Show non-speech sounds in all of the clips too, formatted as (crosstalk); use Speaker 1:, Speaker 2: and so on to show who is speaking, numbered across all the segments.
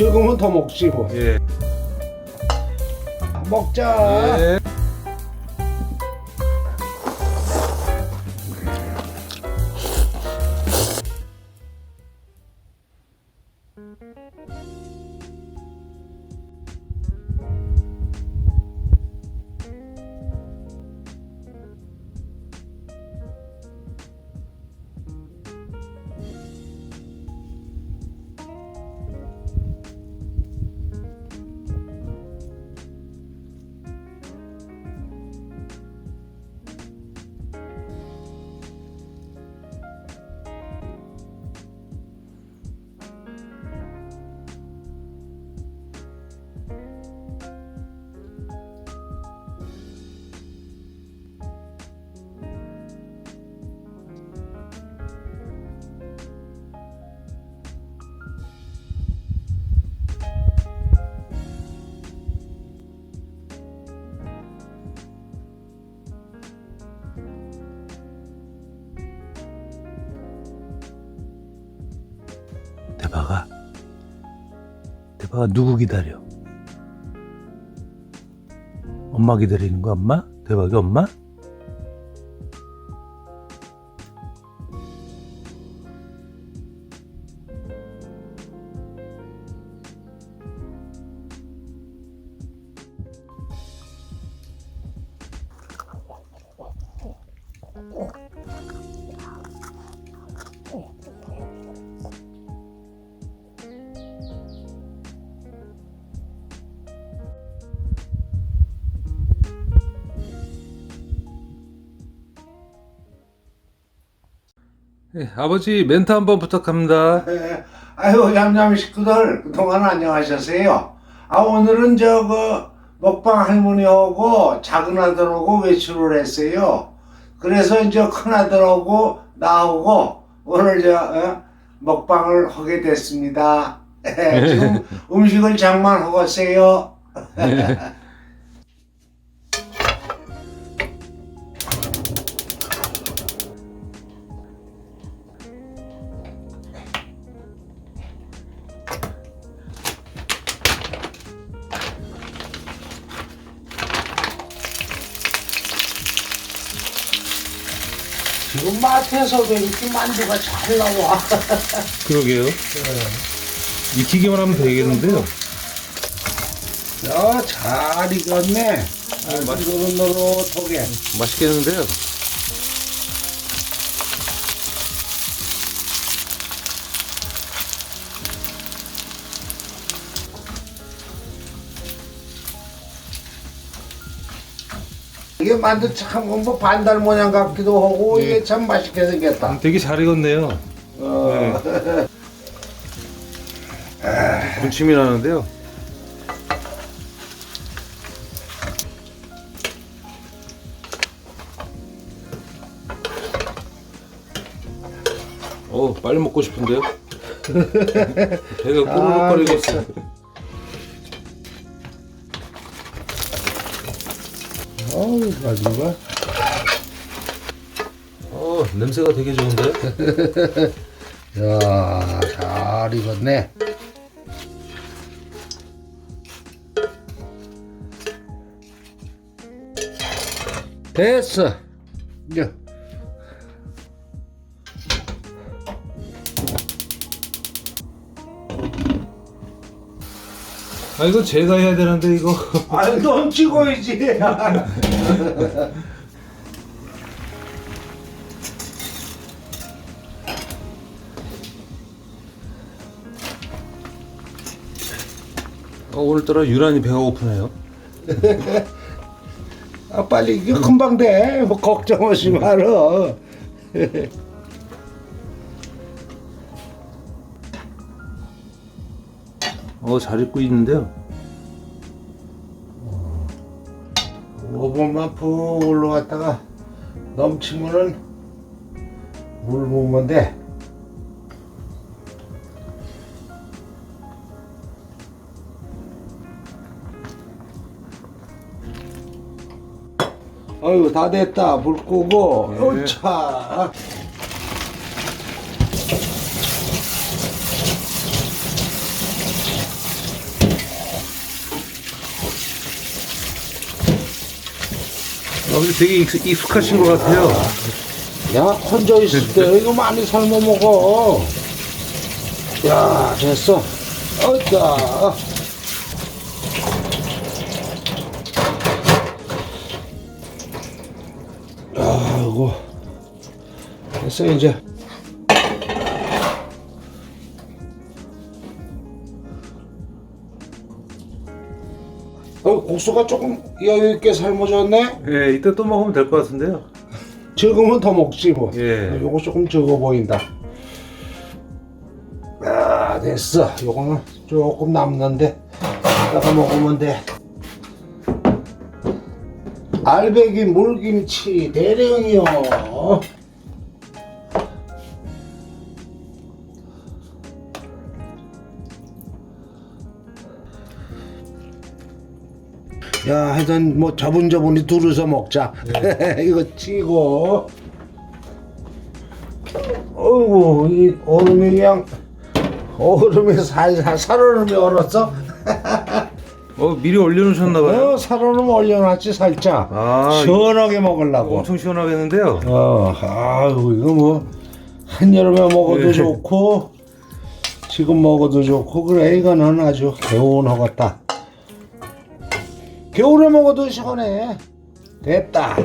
Speaker 1: 지금은 더 먹지 뭐.
Speaker 2: 예.
Speaker 1: 먹자.
Speaker 2: 예.
Speaker 3: 대박아 누구 기다려? 엄마 기다리는 거 엄마? 대박이 엄마?
Speaker 2: 예, 아버지 멘트 한번 부탁합니다.
Speaker 1: 예. 아유 얌얌 식구들 그동안 안녕하셨어요. 아 오늘은 저그 먹방 할머니하고 작은 아들하고 외출을 했어요. 그래서 이제 큰 아들하고 나하고 오늘 저 어, 먹방을 하게 됐습니다. 지금 (laughs) 음식을 장만하고 있어요. 마트에서도 이렇게 만두가 잘 나와. (laughs)
Speaker 2: 그러게요. 익히기만 하면 되겠는데요.
Speaker 1: 야, 잘 익었네. 아주 노릇노릇하게.
Speaker 2: 맛있겠는데요.
Speaker 1: 이게 만두 참 뭐 반달 모양 같기도 하고
Speaker 2: 네.
Speaker 1: 이게 참 맛있게 생겼다.
Speaker 2: 되게 잘 익었네요.
Speaker 1: 어. (laughs)
Speaker 2: 군침이 나는데요. 어, 빨리 먹고 싶은데요? (laughs) 배가 꼬르륵거리고 있어.
Speaker 1: 어우, 가지고.
Speaker 2: 어, 냄새가 되게 좋은데? (laughs)
Speaker 1: 야, 잘 익었네. 됐어. 이제
Speaker 2: 아, 이거 제가 해야 되는데, 이거.
Speaker 1: 아유, 넌 찍어야지. (laughs)
Speaker 2: 어, 오늘따라 유난히 배가 고프네요. (laughs)
Speaker 1: 아, 빨리 이게 금방 돼. 뭐 걱정하지 말어. (laughs)
Speaker 2: 어, 잘 익고 있는데요.
Speaker 1: 5분만 푹 올라갔다가 넘치면은 물 부으면 돼. 어휴 다 됐다 불 끄고
Speaker 2: 네.
Speaker 1: 어차
Speaker 4: 아버지 되게 익숙, 익숙하신 것 같아요.
Speaker 1: 야, 혼자 있을 때 이거 많이 삶아 먹어. 야, 됐어. 어따. 아이고. 됐어, 이제. 국수가 조금 여유 있게 삶아졌네?
Speaker 4: 예, 이따 또 먹으면 될 것 같은데요.
Speaker 1: 적으면 더 먹지 뭐.
Speaker 4: 예.
Speaker 1: 요거 조금 적어 보인다. 아 됐어. 요거는 조금 남는데 이따가 먹으면 돼. 알배기 물김치 대령이요. 야, 하여튼 뭐 저분저분이 두루서 먹자. (laughs) 이거 치고. 어이구, 이 얼음이 그냥 얼음이 살살 살얼음이 얼었어? (laughs)
Speaker 4: 어, 미리 올려놓으셨나봐요.
Speaker 1: 어, 살얼음 올려놨지 살짝.
Speaker 4: 아,
Speaker 1: 시원하게 먹으려고.
Speaker 4: 엄청 시원하겠는데요.
Speaker 1: 어, 아유 이거 뭐 한여름에 먹어도
Speaker 4: 예.
Speaker 1: 좋고 지금 먹어도 좋고 그래 이거는 아주 개운하겠다. 겨울에 먹어도 시원해. 됐다.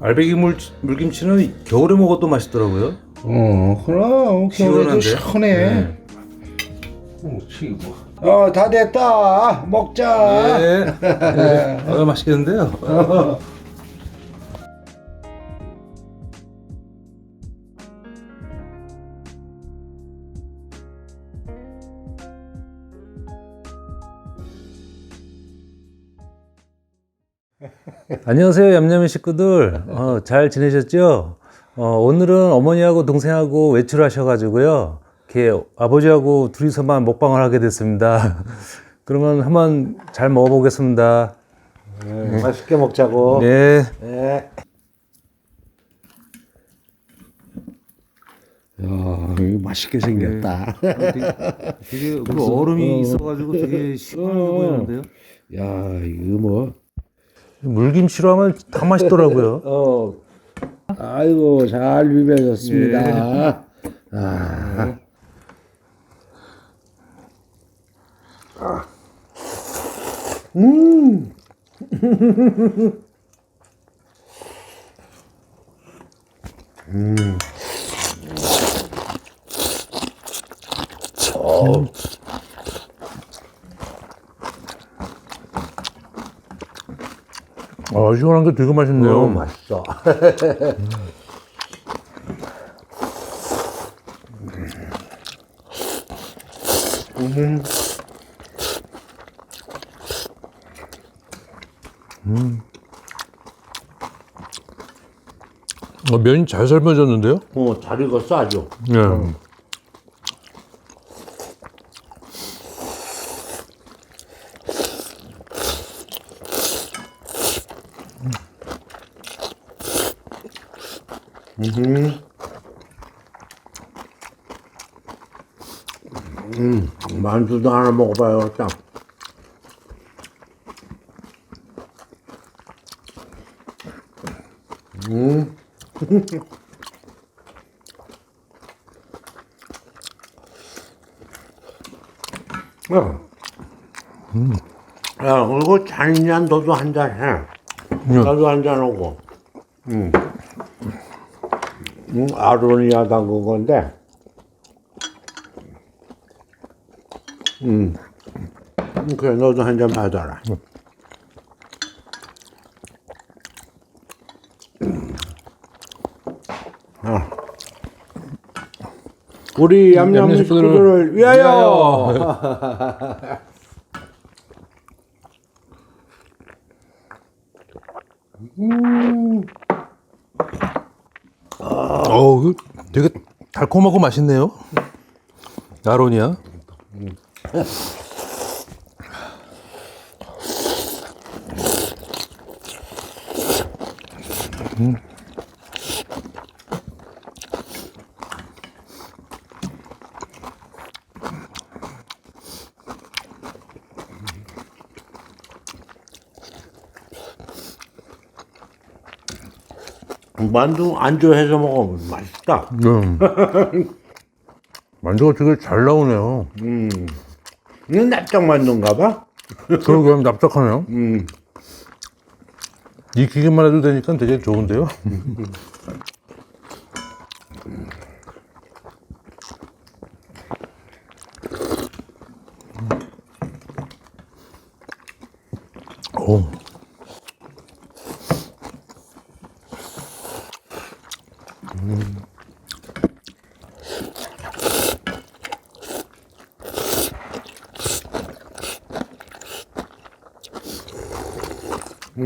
Speaker 4: 알배기 물, 물김치는 겨울에 먹어도 맛있더라고요.
Speaker 1: 어, 그럼 겨울에도
Speaker 4: 시원한데요?
Speaker 1: 시원해.
Speaker 4: 네.
Speaker 1: 어, 치고. 어, 다 됐다. 먹자.
Speaker 4: 예. 예. (laughs) 아, 맛있겠는데요. (laughs)
Speaker 2: 안녕하세요, 얌얌이 식구들. 어, 잘 지내셨죠? 어, 오늘은 어머니하고 동생하고 외출하셔가지고요. 이렇게 아버지하고 둘이서만 먹방을 하게 됐습니다. 그러면 한번 잘 먹어보겠습니다.
Speaker 1: 네, 맛있게 먹자고.
Speaker 2: 네.
Speaker 1: 네. 야, 이거 맛있게 생겼다.
Speaker 4: 되게 그 얼음이 있어가지고 되게 시원해 보이는데요.
Speaker 1: 야, 이거 뭐.
Speaker 2: 물김치로 하면 다 맛있더라고요. (laughs)
Speaker 1: 어. 아이고, 잘 비벼졌습니다. 아.
Speaker 2: 아, (laughs) 시원한 게 되게 맛있네요.
Speaker 1: 어, 맛있어. (laughs)
Speaker 2: 어, 면이 잘 삶아졌는데요?
Speaker 1: 어, 잘 익었어, 아주.
Speaker 2: 네.
Speaker 1: 만두도 하나 먹어봐야겠다. (laughs) 음. 야, 그리고 잔이냐 너도 한 잔 해. 나도 한 잔 하고. 응. 응, 아로니아 담근 건데. 응. 응, 그래, 너도 한 잔 받아라. 아. 우리 얌얌
Speaker 2: 얌얌
Speaker 1: 식구들을
Speaker 2: 식구들을
Speaker 1: 위하여.
Speaker 2: 어, (laughs) 이거 되게 달콤하고 맛있네요. 아로니아.
Speaker 1: 만두 안주해서 먹으면 맛있다.
Speaker 2: 음. (laughs) 만두가 되게 잘 나오네요.
Speaker 1: 이건 납작 만두인가 봐.
Speaker 2: 그러게 납작하네요.
Speaker 1: 음.
Speaker 2: 이 기계만 해도 되니까 되게 좋은데요. (laughs) (laughs)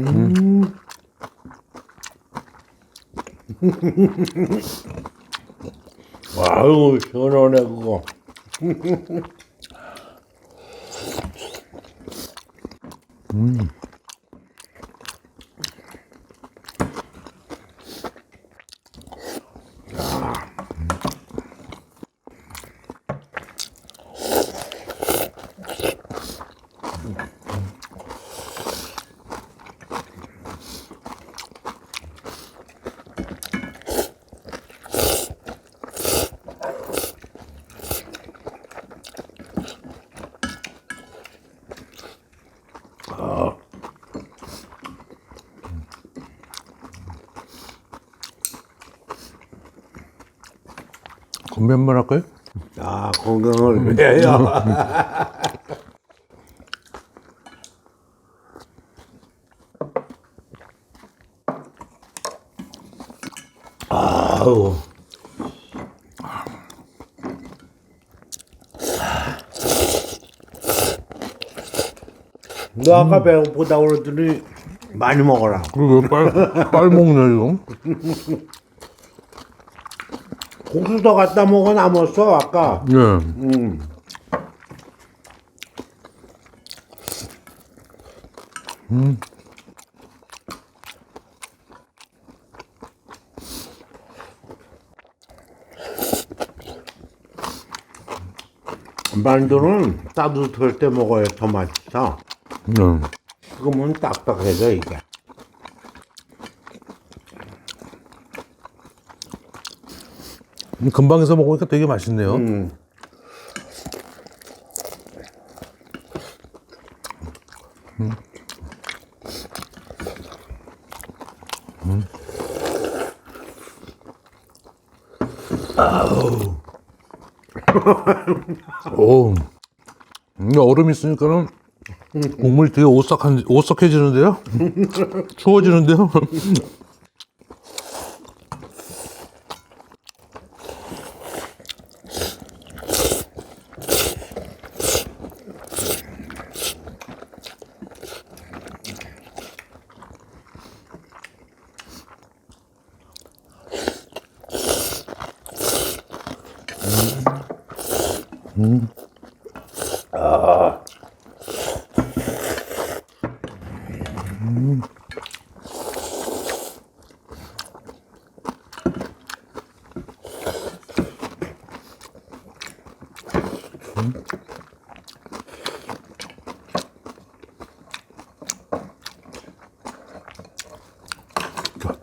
Speaker 1: 아유 시원하네 그거.
Speaker 2: 건배 한 번 할까요?
Speaker 1: 아 건강을 위해요. (laughs) 아우. 너 아까 배고프다 그러더니 많이 먹어라.
Speaker 2: 그리고 빨, 빨 먹네, 이거. (laughs)
Speaker 1: 더 갖다 먹어 남았어 아까.
Speaker 2: 예.
Speaker 1: 음. 만두는 따뜻할 때 먹어야 더 맛있어.
Speaker 2: 네.
Speaker 1: 그러면 딱딱해져 이게.
Speaker 2: 금방에서 먹으니까 되게 맛있네요.
Speaker 1: 음. (laughs)
Speaker 2: 오. 이 얼음 있으니까는 국물이 되게 오싹한, 오싹해지는데요? (laughs) 추워지는데요? (laughs)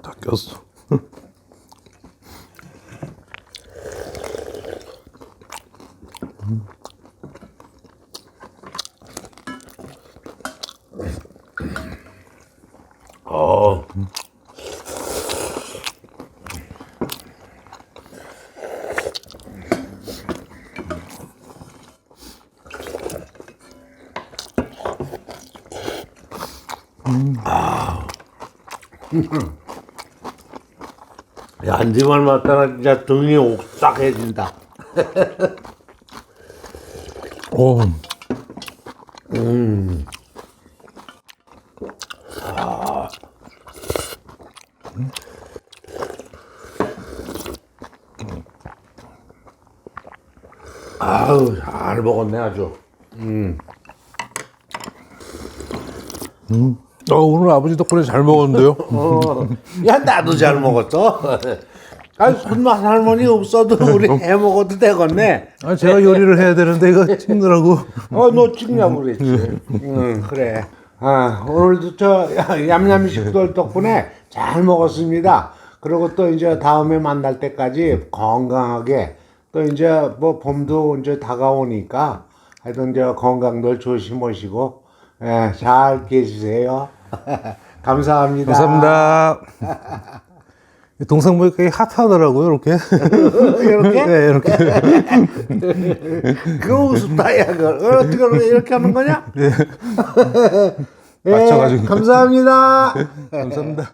Speaker 2: 다 꼈어.
Speaker 1: 어. 야, 한지만 맞다가 진짜 등이 옥싹해진다.
Speaker 2: 오.
Speaker 1: 아우, 잘 먹었네, 아주.
Speaker 2: 어, 오늘 아버지 덕분에 잘 먹었는데요?
Speaker 1: 어, 야, 나도 잘 먹었어. 아, 손맛 할머니 없어도 우리 해 먹어도 되겠네.
Speaker 2: 아, 제가 요리를 해야 되는데 이거 (laughs) 찍느라고.
Speaker 1: 어, 너 찍냐고 그랬지. 응, 그래. 아, 오늘도 저 얌얌이 식구들 덕분에 잘 먹었습니다. 그리고 또 이제 다음에 만날 때까지 건강하게 또 이제 뭐 봄도 이제 다가오니까 하여튼 이제 건강들 조심하시고 예, 잘 계시세요. (laughs) 감사합니다.
Speaker 2: 감사합니다. (laughs) 동생 보니까 핫하더라고요, 이렇게. (laughs)
Speaker 1: 이렇게?
Speaker 2: 네, 이렇게.
Speaker 1: 그거 우습다, 야, 그거. 어떻게 이렇게 하는 거냐? 예,
Speaker 2: 맞춰가지고.
Speaker 1: 감사합니다.
Speaker 2: 감사합니다.